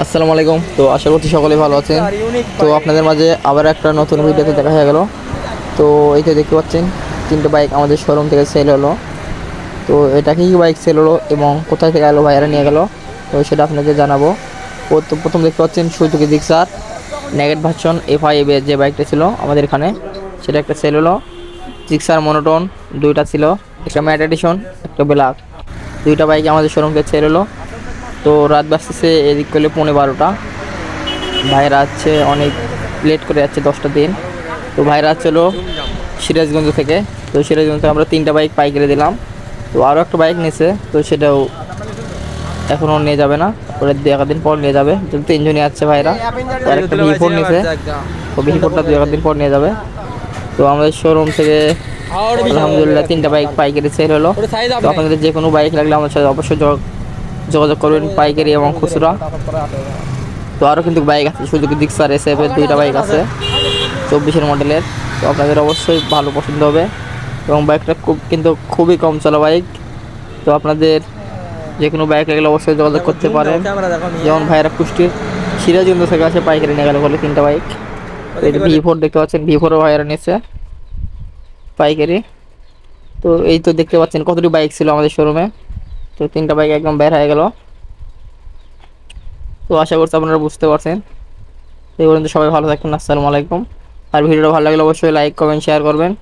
আসসালামু আলাইকুম। তো আশা করছি সকলে ভালো আছেন। তো আপনাদের মাঝে আবার একটা নতুন ভিডিওতে দেখা হয়ে গেল। তো এই তো দেখতে পাচ্ছেন, তিনটে বাইক আমাদের শোরুম থেকে সেল হলো। তো এটা কি বাইক সেল হলো এবং কোথায় থেকে এলো ভাইয়ারা নিয়ে গেল? তো সেটা আপনাদের জানাব। প্রথম দেখতে পাচ্ছেন Suzuki Gixxer naked version F I যে বাইকটা ছিল আমাদের এখানে, সেটা একটা সেল হলো। জিক্সার মনোটন দুইটা ছিল, একটা ম্যাট এডিশন একটা ব্ল্যাক দুইটা বাইক আমাদের শোরুম থেকে সেল হলো। তো রাত বাজতেছে, এদিক করলে পৌনে বারোটা। ভাইরা হচ্ছে অনেক লেট করে যাচ্ছে দশটা দিন। তো ভাইরা ছিল সিরাজগঞ্জ থেকে। তো সিরাজগঞ্জ থেকে আমরা তিনটা বাইক পাইকারি দিলাম। তো আরও একটা বাইক নিয়েছে তো সেটাও এখনও নিয়ে যাবে না। ওরা দু একদিন পর নিয়ে যাবে। যেহেতু তিনজনই আছে ভাইরা। আর একটা ভি ফোর নিয়েছে তো ভি ফোরটা দু একদিন পর নিয়ে যাবে। তো আমাদের শোরুম থেকে আলহামদুলিল্লাহ তিনটা বাইক পাইকারি সেল হলো। তো আপনাদের যে কোনো বাইক লাগলে আমার সাথে অবশ্যই যোগাযোগ করবেন পাইকারি এবং খুচরা। তো আরও কিন্তু বাইক আছে সুযোগ দিক্সার এস এফের দুইটা বাইক আছে। চব্বিশের মডেলের তো আপনাদের অবশ্যই ভালো পছন্দ হবে। এবং বাইকটা খুব, কিন্তু খুবই কম চলা বাইক তো আপনাদের যে কোনো বাইক লাগলে অবশ্যই যোগাযোগ করতে পারেন। যেমন ভাইরা কুষ্টির সিরাজগঞ্জ থেকে আছে পাইকারি নিয়ে গেল বলে তিনটা বাইক ভি ফোর দেখতে পাচ্ছেন ভি ফোরও ভাইরা নিচ্ছে পাইকারি। তো এই তো দেখতে পাচ্ছেন কতটি বাইক ছিল আমাদের শোরুমে তো তিনটা বাইক একদম বের হয়ে গেল। তো আশা করছি আপনারা বুঝতে পারছেন। এই পর্যন্ত সবাই ভালো থাকবেন, আসসালামু আলাইকুম। আর ভিডিওটা ভালো লাগলে অবশ্যই লাইক কমেন্ট শেয়ার করবেন।